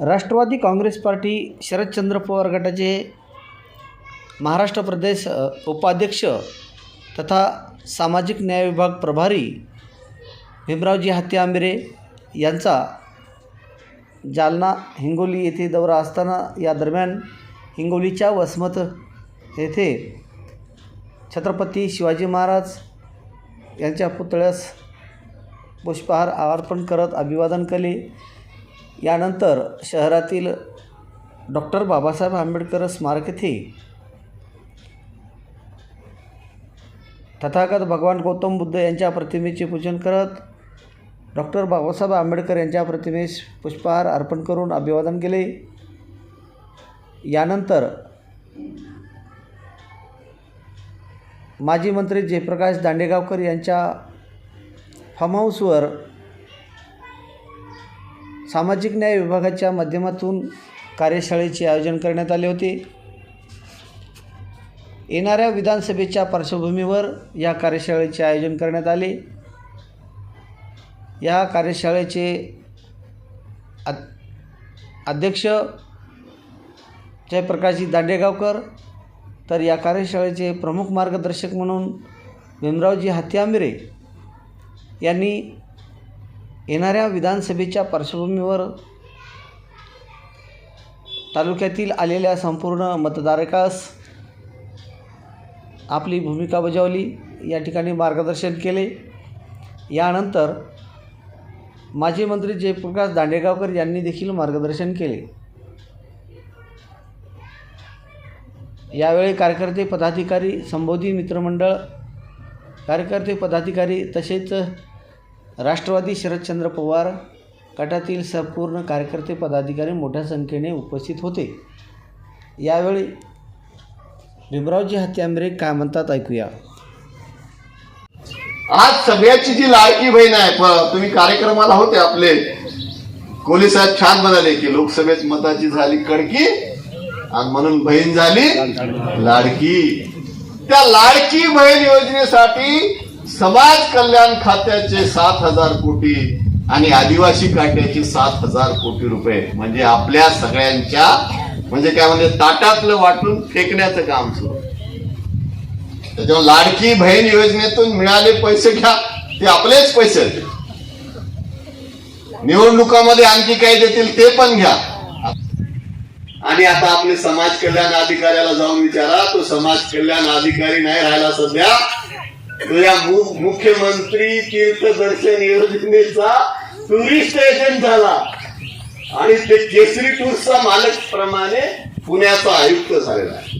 Rashtrawadi Congress party Sharadchandra Pawar गटाचे महाराष्ट्र प्रदेश उपाध्यक्ष तथा सामाजिक न्याय विभाग प्रभारी भीमरावजी हत्ती आंबेरे यांचा जालना हिंगोली येथे दौरा असताना या दरम्यान हिंगोलीच्या वसमत येथे छत्रपती शिवाजी महाराज यांच्या पुतळ्यास पुष्पहार अर्पण करत अभिवादन केले. यानंतर शहरातील डॉक्टर बाबासाहेब आंबेडकर स्मारक येथे तथागत भगवान गौतम बुद्ध यांच्या प्रतिमेचे पूजन करत डॉक्टर बाबासाहेब आंबेडकर यांच्या प्रतिमेस पुष्पहार अर्पण करून अभिवादन केले. यानंतर माजी मंत्री जयप्रकाश दांडेगावकर यांच्या फार्म हाऊसवर सामाजिक न्याय विभागाच्या माध्यमातून कार्यशाळेचे आयोजन करण्यात आले होते. येणाऱ्या विधानसभेच्या पार्श्वभूमीवर या कार्यशाळेचे आयोजन करण्यात आले. या कार्यशाळेचे अध्यक्ष जयप्रकाशजी दांडेगावकर तर या कार्यशाळेचे प्रमुख मार्गदर्शक म्हणून भीमरावजी हत्यामिरे यांनी येणाऱ्या विधानसभेच्या पार्श्वभूमीवर तालुक्यातील आलेल्या संपूर्ण मतदारकास आपली भूमिका बजावली. या ठिकाणी मार्गदर्शन केले. यानंतर माजी मंत्री जयप्रकाश दांडेगावकर यांनी देखील मार्गदर्शन केले. यावेळी कार्यकर्ते पदाधिकारी संबोधी मित्रमंडळ कार्यकर्ते पदाधिकारी तसेच राष्ट्रवादी शरदचंद्र पवार गटातील संपूर्ण कार्यकर्ते पदाधिकारी मोठ्या संख्येने उपस्थित होते. यावेळी भीमरावजी हत्यांबरे काय म्हणतात ऐकूया. आज सगळ्याची जी लाडकी बहीण आहे तुम्ही कार्यक्रमाला होते आपले. कोहली साहेब छान म्हणाले की लोकसभेत मताची झाली कडकी आणि म्हणून बहीण झाली लाडकी. त्या लाडकी बहीण योजनेसाठी समाज कल्याण खात्याचे सात हजार कोटी आणि आदिवासी खात्याचे सात हजार कोटी रुपये. म्हणजे आपल्या सगळ्यांच्या म्हणजे काय म्हणजे ताटातलं वाटून फेकण्याचं काम सुरू. त्याच्यामुळे लाडकी बहीण योजनेतून मिळाले पैसे घ्या. ते आपलेच पैसे. निवडणुकामध्ये आणखी काही देतील ते पण घ्या. आणि आता आपले समाज कल्याण अधिकाऱ्याला जाऊन विचारा. तो समाज कल्याण अधिकारी नाही राहिला सध्या. या मुख्यमंत्री तीर्थदर्शन योजनेचा टुरिस्ट एजंट झाला. आणि ते केसरी टूर्सचा मालक प्रमाणे पुण्याचा आयुक्त झालेला आहे.